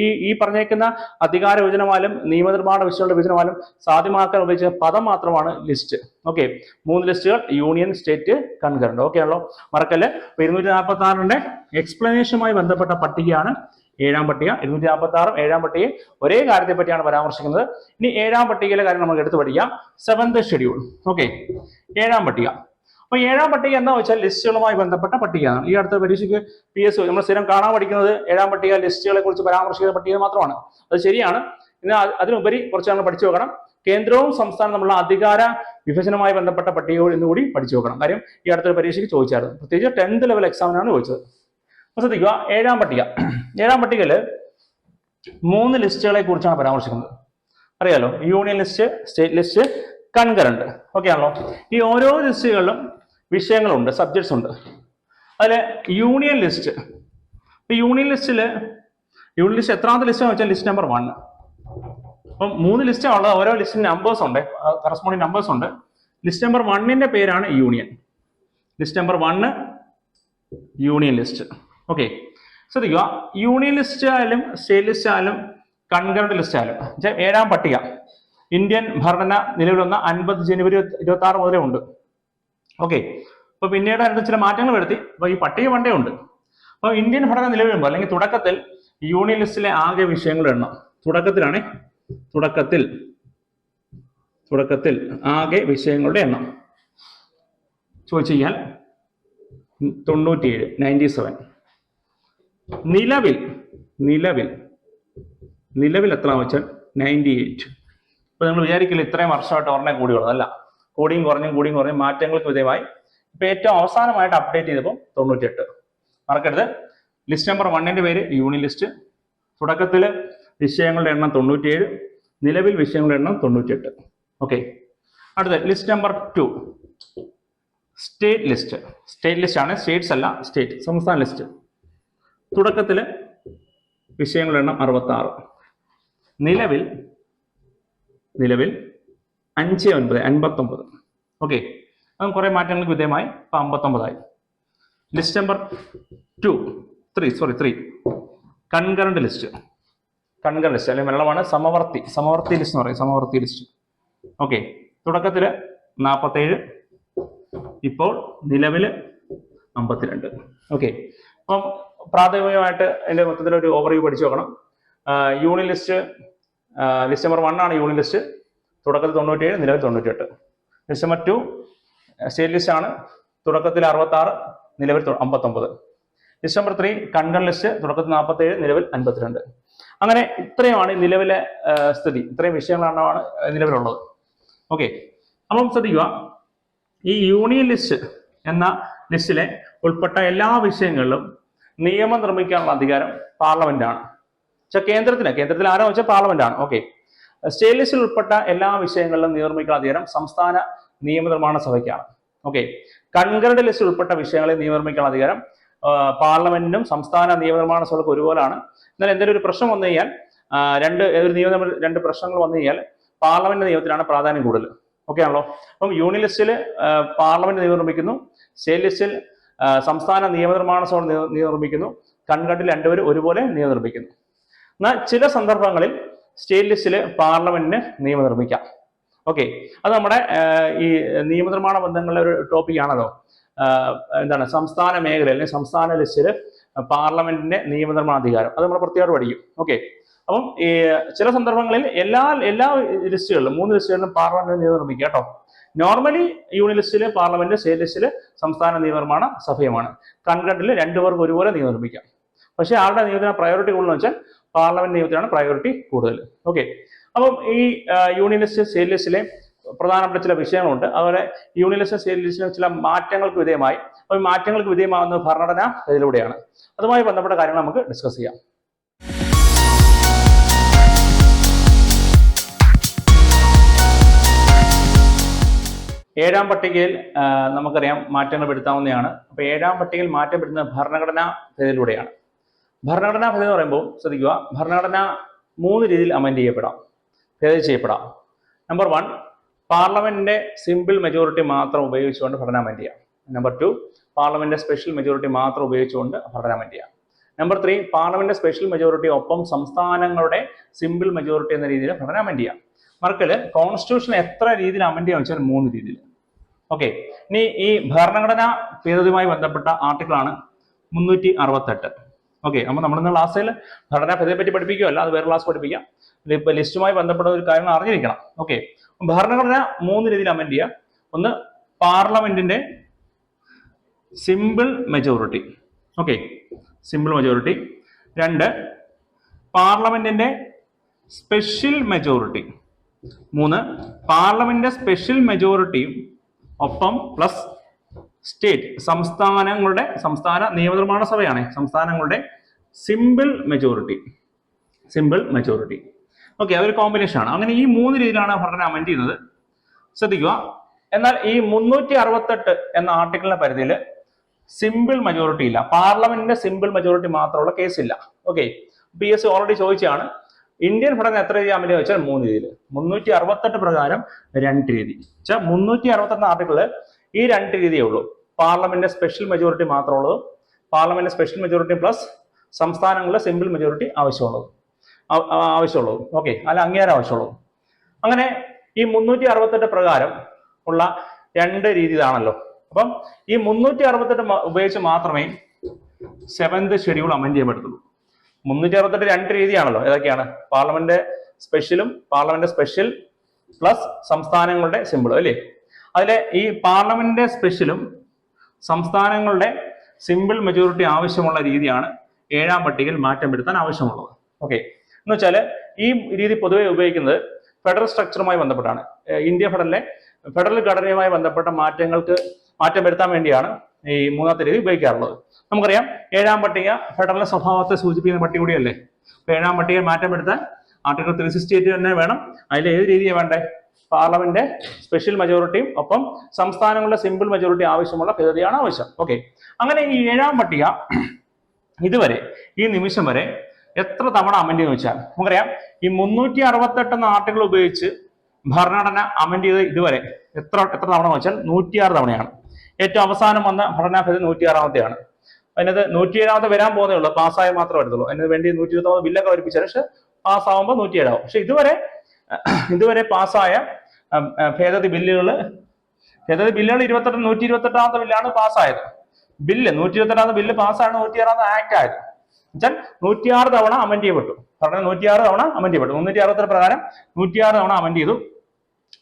ഈ ഈ പറഞ്ഞേക്കുന്ന അധികാര വിഭജനമാലും നിയമനിർമ്മാണ വിഷയങ്ങളുടെ വിഭജനമാലും സാധ്യമാക്കാൻ ഉപയോഗിച്ച പദം മാത്രമാണ് ലിസ്റ്റ്. ഓക്കെ മൂന്ന് ലിസ്റ്റുകൾ യൂണിയൻ സ്റ്റേറ്റ് കൺകറന്റ്. ഓക്കെ ആണല്ലോ? മറക്കല്ലേ? അപ്പൊ ഇരുന്നൂറ്റി നാൽപ്പത്തി ആറിന്റെ എക്സ്പ്ലനേഷനുമായി ബന്ധപ്പെട്ട പട്ടികയാണ് ഏഴാം പട്ടിക. ഇരുന്നൂറ്റി നാൽപ്പത്തി ആറും ഏഴാം പട്ടികയും ഒരേ കാര്യത്തെ പറ്റിയാണ് പരാമർശിക്കുന്നത്. ഇനി ഏഴാം പട്ടികയിലെ കാര്യം നമുക്ക് എടുത്തു പഠിക്കാം. സെവന്ത് ഷെഡ്യൂൾ ഓക്കെ ഏഴാം പട്ടിക. അപ്പൊ ഏഴാം പട്ടിക എന്താ വെച്ചാൽ ലിസ്റ്റുകളുമായി ബന്ധപ്പെട്ട പട്ടികയാണ്. ഈ അടുത്ത പരീക്ഷയ്ക്ക് പി എസ് നമ്മൾ സ്ഥിരം കാണാൻ പഠിക്കുന്നത് ഏഴാം പട്ടിക ലിസ്റ്റുകളെ കുറിച്ച് പരാമർശിക്കുന്ന പട്ടിക മാത്രമാണ്. അത് ശരിയാണ്. അത് അതിനുപരി കുറച്ച് നമ്മൾ പഠിച്ചു വെക്കണം കേന്ദ്രവും സംസ്ഥാനവും തമ്മിലുള്ള അധികാര വിഭജനവുമായി ബന്ധപ്പെട്ട പട്ടികകൾ ഇന്നുകൂടി പഠിച്ചു വെക്കണം കാര്യം ഈ അടുത്തൊരു പരീക്ഷയ്ക്ക് ചോദിച്ചായിരുന്നു. പ്രത്യേകിച്ച് ടെൻത്ത് ലെവൽ എക്സാമിനാണ് ചോദിച്ചത്. ശ്രദ്ധിക്കുക. ഏഴാം പട്ടിക. ഏഴാം പട്ടികയിൽ മൂന്ന് ലിസ്റ്റുകളെ കുറിച്ചാണ് പരാമർശിക്കുന്നത്. അറിയാലോ? Union list state list concurrent okay ആണല്ലോ? ഈ ഓരോ ലിസ്റ്റുകളിലും വിഷയങ്ങളുണ്ട് സബ്ജക്ട്സ് ഉണ്ട്. അതിൽ യൂണിയൻ ലിസ്റ്റ് യൂണിയൻ ലിസ്റ്റിൽ യൂണിയൻ ലിസ്റ്റ് എത്രാമത്തെ ലിസ്റ്റ് വെച്ചാൽ ലിസ്റ്റ് നമ്പർ വൺ അപ്പം മൂന്ന് ലിസ്റ്റാണ് ഉള്ളത് ഓരോ ലിസ്റ്റിന് നമ്പേഴ്സ് ഉണ്ട് കറസ്പോണ്ടിങ് നമ്പേഴ്സ് ഉണ്ട്. ലിസ്റ്റ് നമ്പർ വണ്ണിന്റെ പേരാണ് union list number one union list okay ശ്രദ്ധിക്കുക യൂണിയൻ ലിസ്റ്റ് ആയാലും സ്റ്റേറ്റ് ലിസ്റ്റ് ആയാലും കൺകറന്റ് ലിസ്റ്റ് ആയാലും. ഏഴാം പട്ടിക. ഇന്ത്യൻ ഭരണ നിലവിൽ വന്ന അൻപത് ജനുവരി ഇരുപത്തി ആറ് മുതലേ ഉണ്ട്. ഓക്കെ അപ്പൊ പിന്നീട് അതിനകത്ത് ചില മാറ്റങ്ങൾ വരുത്തി. അപ്പൊ ഈ പട്ടിക വണ്ടേ ഉണ്ട്. അപ്പൊ ഇന്ത്യൻ ഭരണ നിലവിൽ അല്ലെങ്കിൽ തുടക്കത്തിൽ യൂണിയൻ ലിസ്റ്റിലെ ആകെ വിഷയങ്ങളുടെ എണ്ണം. തുടക്കത്തിലാണ്. തുടക്കത്തിൽ. തുടക്കത്തിൽ ആകെ വിഷയങ്ങളുടെ എണ്ണം. ചോദിച്ചു കഴിഞ്ഞാൽ തൊണ്ണൂറ്റിയേഴ് നയന്റി സെവൻ നിലവിൽ നിലവിൽ നിലവിൽ എത്ര വെച്ചാൽ നയന്റി എയ്റ്റ് ഇപ്പൊ നിങ്ങൾ വിചാരിക്കില്ല ഇത്രയും വർഷമായിട്ട് ഒരെണ്ണം കൂടിയുള്ളതല്ല കൂടിയും കുറഞ്ഞും കൂടിയും കുറഞ്ഞും മാറ്റങ്ങൾക്ക് വിധേയമായി. ഇപ്പൊ ഏറ്റവും അവസാനമായിട്ട് അപ്ഡേറ്റ് ചെയ്തപ്പോൾ തൊണ്ണൂറ്റിയെട്ട്. മറക്കരുത്. ലിസ്റ്റ് നമ്പർ വണ്ണിന്റെ പേര് യൂണി ലിസ്റ്റ് തുടക്കത്തിൽ വിഷയങ്ങളുടെ എണ്ണം തൊണ്ണൂറ്റിയേഴ് നിലവിൽ വിഷയങ്ങളുടെ എണ്ണം തൊണ്ണൂറ്റിയെട്ട്. ഓക്കെ അടുത്ത list number two state list state list ആണ്. സ്റ്റേറ്റ്സ് അല്ല സ്റ്റേറ്റ് സംസ്ഥാന ലിസ്റ്റ് തുടക്കത്തിൽ വിഷയങ്ങളുടെ എണ്ണം അറുപത്തി നിലവിൽ നിലവിൽ അഞ്ച് ഒൻപത് അൻപത്തൊമ്പത്. ഓക്കെ അതും കുറേ മാറ്റങ്ങൾക്ക് വിധേയമായി. ഇപ്പം അമ്പത്തൊമ്പതായി. List number two three sorry three concurrent list concurrent list അല്ലെങ്കിൽ മലയാളമാണ് സമവർത്തി. സമവർത്തി ലിസ്റ്റ് എന്ന് പറയും. സമവർത്തി ലിസ്റ്റ് ഓക്കെ തുടക്കത്തിൽ നാൽപ്പത്തേഴ് ഇപ്പോൾ നിലവിൽ അമ്പത്തിരണ്ട്. ഓക്കെ അപ്പം പ്രാഥമികമായിട്ട് എന്റെ മൊത്തത്തിൽ ഒരു ഓവർവ്യൂ പഠിച്ചു നോക്കണം. Union list list number one ആണ് യൂണിയൻ ലിസ്റ്റ് തുടക്കത്തിൽ തൊണ്ണൂറ്റിയേഴ് നിലവിൽ തൊണ്ണൂറ്റെട്ട് ഡിസംബർ ടു. സ്റ്റേറ്റ് ലിസ്റ്റ് ആണ്. തുടക്കത്തിൽ അറുപത്തി ആറ് നിലവിൽ അമ്പത്തൊമ്പത്. ഡിസംബർ ത്രീ കൺകൺ ലിസ്റ്റ് തുടക്കത്തിൽ നാൽപ്പത്തേഴ് നിലവിൽ അൻപത്തിരണ്ട്. അങ്ങനെ ഇത്രയുമാണ് നിലവിലെ സ്ഥിതി. ഇത്രയും വിഷയങ്ങളാണ് നിലവിലുള്ളത്. ഓക്കെ. അപ്പം ശ്രദ്ധിക്കുക. ഈ യൂണിയൻ ലിസ്റ്റ് എന്ന ലിസ്റ്റിലെ ഉൾപ്പെട്ട എല്ലാ വിഷയങ്ങളിലും നിയമം നിർമ്മിക്കാനുള്ള അധികാരം പാർലമെന്റാണ്. പക്ഷെ കേന്ദ്രത്തിന് കേന്ദ്രത്തിൽ ആരോ വെച്ചാൽ പാർലമെന്റ് ആണ് ഓക്കെ. സ്റ്റേറ്റ് ലിസ്റ്റിൽ ഉൾപ്പെട്ട എല്ലാ വിഷയങ്ങളിലും നിയമനിർമ്മിക്കുന്ന അധികാരം സംസ്ഥാന നിയമനിർമ്മാണ സഭയ്ക്കാണ്. ഓക്കെ കൺകറന്റ് ലിസ്റ്റിൽ ഉൾപ്പെട്ട വിഷയങ്ങളെ നിയമനിർമ്മിക്കുന്ന അധികാരം പാർലമെന്റിനും സംസ്ഥാന നിയമനിർമ്മാണ സഭയ്ക്ക് ഒരുപോലാണ്. എന്നാൽ എന്തെങ്കിലും ഒരു പ്രശ്നം വന്നു കഴിഞ്ഞാൽ രണ്ട് ഒരു നിയമ രണ്ട് പ്രശ്നങ്ങൾ വന്നു കഴിഞ്ഞാൽ പാർലമെന്റ് നിയമത്തിനാണ് പ്രാധാന്യം കൂടുതൽ. ഓക്കെ ആണല്ലോ? അപ്പം യൂണിയൻ ലിസ്റ്റിൽ പാർലമെന്റ് നിയമം നിർമ്മിക്കുന്നു സ്റ്റേറ്റ് ലിസ്റ്റിൽ സംസ്ഥാന നിയമനിർമ്മാണ സഭ നിയമനിർമ്മിക്കുന്നു നിയമം നിർമ്മിക്കുന്നു കൺകണ്ടിൽ രണ്ടുപേരും ഒരുപോലെ നിയമനിർമ്മിക്കുന്നു എന്നാൽ ചില സന്ദർഭങ്ങളിൽ സ്റ്റേറ്റ് ലിസ്റ്റിൽ പാർലമെന്റിന് നിയമം നിർമ്മിക്കാം. ഓക്കെ അത് നമ്മുടെ ഈ നിയമനിർമ്മാണ ബന്ധങ്ങളുടെ ഒരു ടോപ്പിക് ആണല്ലോ. എന്താണ് സംസ്ഥാന മേഖല അല്ലെങ്കിൽ സംസ്ഥാന ലിസ്റ്റിൽ പാർലമെന്റിന്റെ നിയമനിർമ്മാണ അധികാരം. അത് നമ്മൾ പ്രത്യേകം പഠിക്കും. ഓക്കെ അപ്പം ഈ ചില സന്ദർഭങ്ങളിൽ എല്ലാ എല്ലാ ലിസ്റ്റുകളിലും മൂന്ന് ലിസ്റ്റുകളിലും പാർലമെന്റ് നിയമം നിർമ്മിക്കുക കേട്ടോ. നോർമലി യൂണിയൻ ലിസ്റ്റിൽ പാർലമെന്റ് സ്റ്റേറ്റ് ലിസ്റ്റിൽ സംസ്ഥാന നിയമനിർമ്മാണ സഭയുമാണ്. കൺകണ്ടിൽ രണ്ടുപേർക്ക് ഒരുപോലെ നിയമം നിർമ്മിക്കാം. പക്ഷേ ആരുടെ നിയമത്തിന് പ്രയോറിറ്റി കൂടുതലെന്ന് വെച്ചാൽ പാർലമെന്റ് നിയമത്തിനാണ് പ്രയോറിറ്റി കൂടുതൽ. ഓക്കെ അപ്പം ഈ യൂണിയനിസ്റ്റ് ലിസ്റ്റിലെ പ്രധാനപ്പെട്ട ചില വിഷയങ്ങളുണ്ട്. അതുപോലെ യൂണിയനിസ്റ്റ് ലിസ്റ്റ് ചില മാറ്റങ്ങൾക്ക് വിധേയമായി. അപ്പോൾ മാറ്റങ്ങൾക്ക് വിധേയമാകുന്ന ഭരണഘടന ഇതിലൂടെയാണ്. അതുമായി ബന്ധപ്പെട്ട കാര്യങ്ങൾ നമുക്ക് ഡിസ്കസ് ചെയ്യാം. ഏഴാം പട്ടികയിൽ നമുക്കറിയാം മാറ്റങ്ങൾ വരുത്താവുന്നതാണ്. അപ്പൊ ഏഴാം പട്ടികയിൽ മാറ്റം വരുന്ന ഭരണഘടനാ ഭേദത്തിലൂടെയാണ് ഭരണഘടനാ ഭേദം എന്ന് പറയുമ്പോൾ ശ്രദ്ധിക്കുക ഭരണഘടന മൂന്ന് രീതിയിൽ അമെൻഡ് ചെയ്യപ്പെടാം. ഭേദം ചെയ്യപ്പെടാം. നമ്പർ വൺ പാർലമെന്റിന്റെ സിമ്പിൾ മെജോറിറ്റി മാത്രം ഉപയോഗിച്ചുകൊണ്ട് ഭരണ അമെൻഡ് ചെയ്യാം. നമ്പർ ടു പാർലമെന്റിന്റെ സ്പെഷ്യൽ മെജോറിറ്റി മാത്രം ഉപയോഗിച്ചുകൊണ്ട് ഭരണ അമെൻഡ് ചെയ്യാം. നമ്പർ ത്രീ പാർലമെന്റിന്റെ സ്പെഷ്യൽ മെജോറിറ്റി ഒപ്പം സംസ്ഥാനങ്ങളുടെ സിമ്പിൾ മെജോറിറ്റി എന്ന രീതിയിൽ ഭരണ അമെൻഡ് ചെയ്യാം. മറക്കൽ കോൺസ്റ്റിറ്റ്യൂഷൻ എത്ര രീതിയിൽ അമെൻഡ് ചെയ്യാൻ വെച്ചാൽ മൂന്ന് രീതിയിൽ. ഓക്കെ ഇനി ഈ ഭരണഘടനാ ഭേദഗതിയുമായി ബന്ധപ്പെട്ട ആർട്ടിക്കിളാണ് മുന്നൂറ്റി അറുപത്തെട്ട്. ഓക്കെ അപ്പോൾ നമ്മൾ ഇന്ന് ക്ലാസ്സിൽ ഭരണഘടനാ ഭേദത്തെ പറ്റി പഠിപ്പിക്കുകയല്ല അത് വേറെ ക്ലാസ് പഠിപ്പിക്കാം. ഇപ്പൊ ലിസ്റ്റുമായി ബന്ധപ്പെട്ട ഒരു കാര്യങ്ങൾ അറിഞ്ഞിരിക്കണം. ഓക്കെ ഭരണഘടന മൂന്ന് രീതിയിൽ അമെൻഡ് ചെയ്യാം. ഒന്ന് പാർലമെന്റിന്റെ simple majority okay simple majority രണ്ട് പാർലമെന്റിന്റെ സ്പെഷ്യൽ മെജോറിറ്റി മൂന്ന് പാർലമെന്റിന്റെ സ്പെഷ്യൽ മെജോറിറ്റിയും ഒപ്പം പ്ലസ് സ്റ്റേറ്റ് സംസ്ഥാനങ്ങളുടെ സംസ്ഥാന നിയമനിർമ്മാണ സഭയാണ്. സംസ്ഥാനങ്ങളുടെ simple majority simple majority okay അതൊരു കോമ്പിനേഷൻ ആണ്. അങ്ങനെ ഈ മൂന്ന് രീതിയിലാണ് ഭരണം അമെൻഡ് ചെയ്യുന്നത്. ശ്രദ്ധിക്കുക. എന്നാൽ ഈ മുന്നൂറ്റി അറുപത്തെട്ട് എന്ന ആർട്ടിക്കിളിന്റെ പരിധിയിൽ സിമ്പിൾ മെജോറിറ്റി ഇല്ല. പാർലമെന്റിന്റെ സിമ്പിൾ മെജോറിറ്റി മാത്രമുള്ള കേസില്ല okay P S C already ചോദിച്ചാണ് ഇന്ത്യൻ ഭരണം എത്ര രീതി അമൽ വെച്ചാൽ മൂന്ന് രീതിയിൽ. മുന്നൂറ്റി അറുപത്തെട്ട് പ്രകാരം രണ്ട് രീതി. വെച്ചാൽ മുന്നൂറ്റി അറുപത്തെട്ട് ആർട്ടിക്കിൾ ഈ രണ്ട് രീതിയേ ഉള്ളൂ. പാർലമെന്റ് സ്പെഷ്യൽ മെജോറിറ്റി മാത്രമുള്ളത്. പാർലമെന്റ് സ്പെഷ്യൽ മെജോറിറ്റി പ്ലസ് സംസ്ഥാനങ്ങളിലെ സിമ്പിൾ മെജോറിറ്റി ആവശ്യമുള്ളത്. ആവശ്യമുള്ളത്. ഓക്കെ അല്ല അംഗീകാരം ആവശ്യമുള്ളത്. അങ്ങനെ ഈ മുന്നൂറ്റി അറുപത്തെട്ട് പ്രകാരം ഉള്ള രണ്ട് രീതി ഇതാണല്ലോ അപ്പം ഈ മുന്നൂറ്റി അറുപത്തെട്ട് ഉപയോഗിച്ച് മാത്രമേ സെവൻത് ഷെഡ്യൂൾ അമെൻഡ് ചെയ്യാൻ പറ്റത്തുള്ളൂ. മുന്നൂറ്റി അറുപത്തെട്ട് രണ്ട് രീതിയാണല്ലോ. ഏതൊക്കെയാണ്? പാർലമെന്റ് സ്പെഷ്യലും പാർലമെന്റ് സ്പെഷ്യൽ പ്ലസ് സംസ്ഥാനങ്ങളുടെ സിമ്പിളും അല്ലേ? അതിലെ ഈ പാർലമെന്റിന്റെ സ്പെഷ്യലും സംസ്ഥാനങ്ങളുടെ സിമ്പിൾ മെജോറിറ്റി ആവശ്യമുള്ള രീതിയാണ് ഏഴാം പട്ടികയിൽ മാറ്റം വരുത്താൻ ആവശ്യമുള്ളത്. ഓക്കെ. എന്ന് വെച്ചാൽ ഈ രീതി പൊതുവെ ഉപയോഗിക്കുന്നത് ഫെഡറൽ സ്ട്രക്ചറുമായി ബന്ധപ്പെട്ടാണ്. ഇന്ത്യ ഫെഡറലിലെ ഫെഡറൽ ഘടനയുമായി ബന്ധപ്പെട്ട മാറ്റങ്ങൾക്ക് മാറ്റം വരുത്താൻ വേണ്ടിയാണ് ഈ മൂന്നാമത്തെ രീതി ഉപയോഗിക്കാറുള്ളത്. നമുക്കറിയാം ഏഴാം പട്ടിക ഫെഡറൽ സ്വഭാവത്തെ സൂചിപ്പിക്കുന്ന പട്ടിക കൂടിയല്ലേ? ഏഴാം പട്ടികയിൽ മാറ്റം വരുത്താൻ ആർട്ടിക്കിൾ ത്രീ സിക്സ്റ്റി എയ്റ്റ് തന്നെ വേണം. അതിൽ ഏത് രീതിയാണ് വേണ്ടേ? പാർലമെന്റ് സ്പെഷ്യൽ മെജോറിറ്റിയും ഒപ്പം സംസ്ഥാനങ്ങളുടെ സിമ്പിൾ മെജോറിറ്റി ആവശ്യമുള്ള ഭേദതയാണ് ആവശ്യം. ഓക്കെ അങ്ങനെ ഈ ഏഴാം പട്ടിക ഇതുവരെ ഈ നിമിഷം വരെ എത്ര തവണ അമെൻഡ് ചെയ്തെന്ന് വെച്ചാൽ? നമുക്കറിയാം ഈ മുന്നൂറ്റി അറുപത്തെട്ട് എന്ന ആർട്ടിക്കിൾ ഉപയോഗിച്ച് ഭരണഘടന അമെൻഡ് ചെയ്ത് ഇതുവരെ എത്ര എത്ര തവണ വെച്ചാൽ നൂറ്റിയാറ് തവണയാണ്. ഏറ്റവും അവസാനം വന്ന ഭരണാ ഭേദം നൂറ്റിയാറാമത്തെയാണ്. അതിനകത്ത് നൂറ്റിയേഴാമത്തെ വരാൻ പോകുന്നേ ഉള്ളൂ പാസ്സായ മാത്രമേ വരത്തുള്ളൂ. അതിന് വേണ്ടി നൂറ്റി ഇരുപത്തൊമ്പത് ബില്ലൊക്കെ വരിപ്പിച്ചാൽ പക്ഷെ പാസ്സാവുമ്പോൾ നൂറ്റിയേഴാവും. പക്ഷെ ഇതുവരെ ഇതുവരെ പാസ്സായ ഭേദഗതി ബില്ലുകൾ ഭേദഗതി ബില്ലുകൾ ഇരുപത്തെട്ട് നൂറ്റി ഇരുപത്തെട്ടാമത്തെ ബില്ലാണ് പാസ്സായത്. ബില്ല് നൂറ്റി ഇരുപത്തെട്ടാമത്തെ ബില്ല് പാസ്സാണ് നൂറ്റിയാറാമത്തെ ആക്ട് ആയത് എന്നുവെച്ചാൽ നൂറ്റിയാറ് തവണ അമെൻഡ് ചെയ്യപ്പെട്ടു. പറഞ്ഞ നൂറ്റിയാറ് തവണ അമെൻഡ് ചെയ്യപ്പെട്ടു. മുന്നൂറ്റി അറുപത്തി പ്രകാരം നൂറ്റിയാറ് തവണ അമെൻഡ് ചെയ്തു.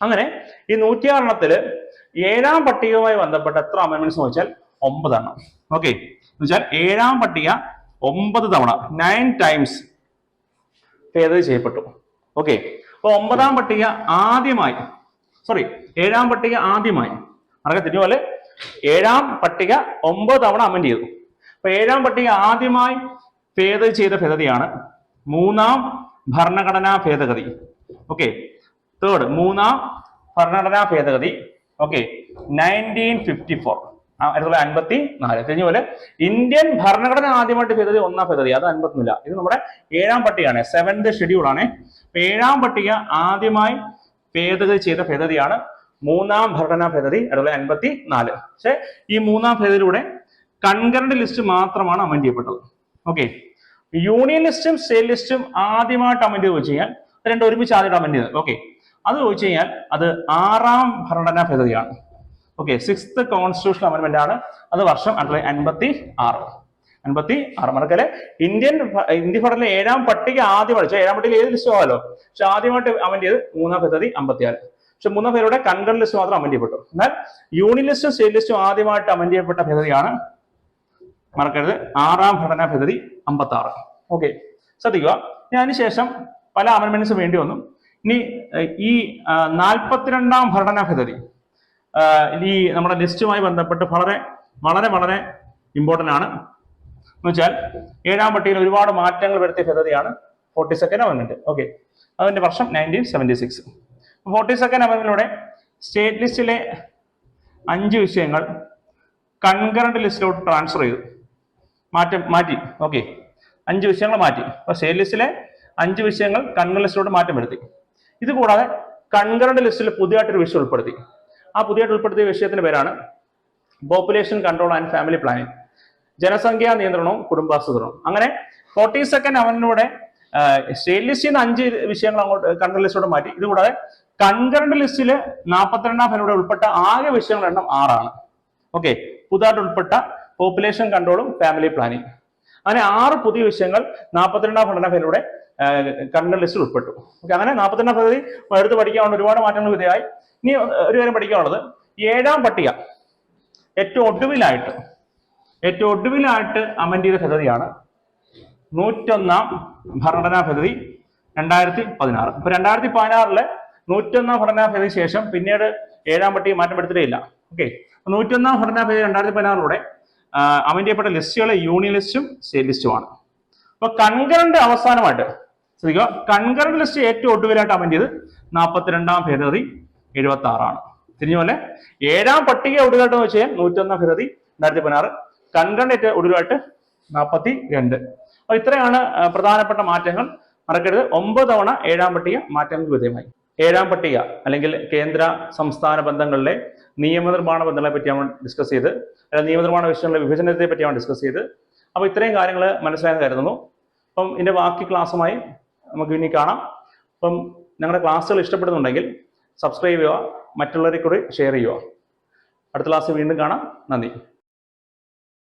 അങ്ങനെ ഈ നൂറ്റിയാറെണ്ണത്തിൽ ഏഴാം പട്ടികയുമായി ബന്ധപ്പെട്ട എത്ര അമെന്റ്മെന്റ്സ് വെച്ചാൽ ഒമ്പതെണ്ണം. ഓക്കെ എന്നുവെച്ചാൽ ഏഴാം പട്ടിക ഒമ്പത് തവണ നയൻ ടൈംസ് ഭേദഗതി ചെയ്യപ്പെട്ടു. ഓക്കെ അപ്പൊ ഒമ്പതാം പട്ടിക ആദ്യമായി. സോറി ഏഴാം പട്ടിക ആദ്യമായി. അറിയത്തില്ല പോലെ ഏഴാം പട്ടിക ഒമ്പത് തവണ അമെൻഡ് ചെയ്തു. അപ്പൊ ഏഴാം പട്ടിക ആദ്യമായി ഭേദഗതി ചെയ്ത ഭേദഗതിയാണ് മൂന്നാം ഭരണഘടനാ ഭേദഗതി. ഓക്കെ തേർഡ് മൂന്നാം ഭരണഘടനാ ഭേദഗതി. ഓക്കെ നയന്റീൻ ഫിഫ്റ്റി ഫോർ ആയിരത്തി തൊള്ളായിരത്തി അൻപത്തി നാല്. കഴിഞ്ഞ പോലെ ഇന്ത്യൻ ഭരണഘടന ആദ്യമായിട്ട് ഭേദഗതി ഒന്നാം ഭേദഗതി അത് അൻപത്തിനില്ല ഇത് നമ്മുടെ ഏഴാം പട്ടികയാണ് സെവൻത് ഷെഡ്യൂൾ ആണ്. ഏഴാം പട്ടിക ആദ്യമായി ഭേദഗതി ചെയ്ത ഭേദഗതിയാണ് മൂന്നാം ഭരണഘടനാ ഭേദഗതി ആയിരത്തി തൊള്ളായിരത്തി അൻപത്തി നാല് പക്ഷെ ഈ മൂന്നാം ഭേദഗതിയിലൂടെ കൺകറന്റ് ലിസ്റ്റ് മാത്രമാണ് അമെന്റ് ചെയ്യപ്പെട്ടത്. ഓക്കെ യൂണിയൻ ലിസ്റ്റും സ്റ്റേറ്റ് ലിസ്റ്റും ആദ്യമായിട്ട് അമെന്റ് ചെയ്ത് വെച്ച് കഴിഞ്ഞാൽ രണ്ടും ഒരുമിച്ച് ആദ്യമായിട്ട് അമെന്റ് ചെയ്തത് ഓക്കെ അത് ചോദിച്ചു കഴിഞ്ഞാൽ അത് ആറാം ഭരണഘടനാ ഭേദഗതിയാണ്. ഓക്കെ സിക്സ്ത് കോൺസ്റ്റിറ്റ്യൂഷൻ അമെന്റ്മെന്റ് ആണ്. അത് വർഷം അൻപത്തി ആറ് അൻപത്തി ആറ് മറക്കൽ ഇന്ത്യൻ ഇന്ത്യ ഫെഡറലിലെ ഏഴാം പട്ടിക ആദ്യം പഠിച്ചു ഏഴാം പട്ടിക ഏത് ലിസ്റ്റ് ആവാലോ? പക്ഷെ ആദ്യമായിട്ട് അമെന്റ് ചെയ്ത് മൂന്നാം പദ്ധതി അമ്പത്തിയാറ്. പക്ഷെ മൂന്നാം പേരുടെ കൺകൺ ലിസ്റ്റ് മാത്രം അമെന്റ് ചെയ്യപ്പെട്ടു. എന്നാൽ യൂണിയൻ ലിസ്റ്റും സ്റ്റേറ്റ് ലിസ്റ്റും ആദ്യമായിട്ട് അമെന്റ് ചെയ്യപ്പെട്ട ഭേദതിയാണ് മറക്കരുത് ആറാം ഘടനാ ഭേദതി അമ്പത്തി ആറ് ഓക്കെ ശ്രദ്ധിക്കുക ഞാൻ അതിനുശേഷം പല അമെന്റ്മെന്റ്സ് വേണ്ടി വന്നു. ഇനി ഈ നാൽപ്പത്തിരണ്ടാം ഭരണ ഭേദഗതി ആ, ഈ നമ്മുടെ ലിസ്റ്റുമായി ബന്ധപ്പെട്ട് വളരെ വളരെ വളരെ ഇമ്പോർട്ടന്റ് ആണ്. എന്ന് വെച്ചാൽ ഏഴാം പട്ടികയിൽ ഒരുപാട് മാറ്റങ്ങൾ വരുത്തിയ ഭേദഗതിയാണ് ഫോർട്ടി സെക്കൻഡ് അമെന്റ്മെന്റ് ഓക്കെ അതിന്റെ വർഷം nineteen seventy six forty second അമെന്റ്മെന്റിലൂടെ state ലിസ്റ്റിലെ അഞ്ച് വിഷയങ്ങൾ കൺകറന്റ് ലിസ്റ്റിലോട്ട് ട്രാൻസ്ഫർ ചെയ്തു. മാറ്റം മാറ്റി. ഓക്കെ അഞ്ച് വിഷയങ്ങൾ മാറ്റി. അപ്പോൾ സ്റ്റേറ്റ് ലിസ്റ്റിലെ അഞ്ച് വിഷയങ്ങൾ കൺകറന്റ് ലിസ്റ്റിലോട്ട് മാറ്റം വരുത്തി. ഇത് കൂടാതെ കൺകറന്റ് ലിസ്റ്റിൽ പുതിയതായിട്ടൊരു വിഷയം ഉൾപ്പെടുത്തി. ആ പുതിയതായിട്ട് ഉൾപ്പെടുത്തിയ വിഷയത്തിന്റെ പേരാണ് population control and family planning ജനസംഖ്യാ നിയന്ത്രണവും കുടുംബാസൂത്രണവും. അങ്ങനെ ഫോർട്ടി സെക്കൻഡ് അവനിലൂടെ സ്റ്റേറ്റ് ലിസ്റ്റിൽ അഞ്ച് വിഷയങ്ങൾ അങ്ങോട്ട് കൺകറന്റ് ലിസ്റ്റോട് മാറ്റി. ഇതുകൂടാതെ കൺകറന്റ് ലിസ്റ്റിൽ നാൽപ്പത്തിരണ്ടാം ഫലൂടെ ഉൾപ്പെട്ട ആകെ വിഷയങ്ങളുടെ എണ്ണം ആറാണ്. ഓക്കെ പുതുതായിട്ട് ഉൾപ്പെട്ട പോപ്പുലേഷൻ കൺട്രോളും ഫാമിലി പ്ലാനിങ് അങ്ങനെ ആറ് പുതിയ വിഷയങ്ങൾ നാൽപ്പത്തിരണ്ടാം പഠനഫലൂടെ കൺകറന്റ് ലിസ്റ്റിൽ ഉൾപ്പെട്ടു. ഓക്കെ അങ്ങനെ നാൽപ്പത്തിരണ്ടാം പദ്ധതി എടുത്ത് പഠിക്കാനുള്ള ഒരുപാട് മാറ്റങ്ങൾ വിധേയമായി. ഇനി ഒരു കാര്യം പഠിക്കാനുള്ളത്. ഏഴാം പട്ടിക ഏറ്റവും ഒടുവിലായിട്ട് ഏറ്റവും ഒടുവിലായിട്ട് അമെന്റ് ചെയ്ത പദ്ധതിയാണ് നൂറ്റൊന്നാം ഭരണഘടനാ പദ്ധതി രണ്ടായിരത്തി പതിനാറ് ഇപ്പൊ രണ്ടായിരത്തി പതിനാറിലെ നൂറ്റൊന്നാം ഭരണഘടനാ പദ്ധതി ശേഷം പിന്നീട് ഏഴാം പട്ടിക മാറ്റം വരുത്തിയിട്ടില്ല ഓക്കെ. നൂറ്റൊന്നാം ഭരണഘടനാ പദ്ധതി രണ്ടായിരത്തി പതിനാറിലൂടെ അമെന്റ് ചെയ്യപ്പെട്ട ലിസ്റ്റുകൾ യൂണിയൻ ലിസ്റ്റും സ്റ്റേറ്റ് ലിസ്റ്റുമാണ്. അപ്പൊ കൺകറന്റ് അവസാനമായിട്ട് ശ്രദ്ധിക്കുക. കൺകറന്റ് ലിസ്റ്റ് ഏറ്റവും ഒടുവിലായിട്ട് അമെന്റ് ചെയ്ത് നാൽപ്പത്തിരണ്ടാം ഭേദഗതി എഴുപത്തി ആറാണ് തിരിഞ്ഞ പോലെ ഏഴാം പട്ടിക ഒടുവിലായിട്ട് വെച്ചാൽ നൂറ്റൊന്നാം ഫെബ്രുവരി രണ്ടായിരത്തി പതിനാറ്. കൺകറന്റ് ഏറ്റവും ഒടുവിലായിട്ട് നാൽപ്പത്തി രണ്ട് അപ്പൊ ഇത്രയാണ് പ്രധാനപ്പെട്ട മാറ്റങ്ങൾ. മറക്കരുത്. ഒമ്പത് തവണ ഏഴാം പട്ടിക മാറ്റങ്ങൾക്ക് വിധേയമായി. ഏഴാം പട്ടിക അല്ലെങ്കിൽ കേന്ദ്ര സംസ്ഥാന ബന്ധങ്ങളിലെ നിയമനിർമ്മാണ ബന്ധങ്ങളെ പറ്റിയാണ് ഡിസ്കസ് ചെയ്ത് അല്ലെങ്കിൽ നിയമനിർമ്മാണ വിഷയങ്ങളിലെ വിഭജനത്തെ പറ്റിയാണ് ഡിസ്കസ് ചെയ്ത് അപ്പോൾ ഇത്രയും കാര്യങ്ങൾ മനസ്സിലായെന്ന് കരുതുന്നു. അപ്പം ഇതിന്റെ ബാക്കി ക്ലാസ്സുമായി നമുക്ക് ഇനി കാണാം. അപ്പം ഞങ്ങളുടെ ക്ലാസ്സുകൾ ഇഷ്ടപ്പെടുന്നുണ്ടെങ്കിൽ സബ്സ്ക്രൈബ് ചെയ്യുക മറ്റുള്ളവരെ കൂടി ഷെയർ ചെയ്യുക. അടുത്ത ക്ലാസ് വീണ്ടും കാണാം. നന്ദി.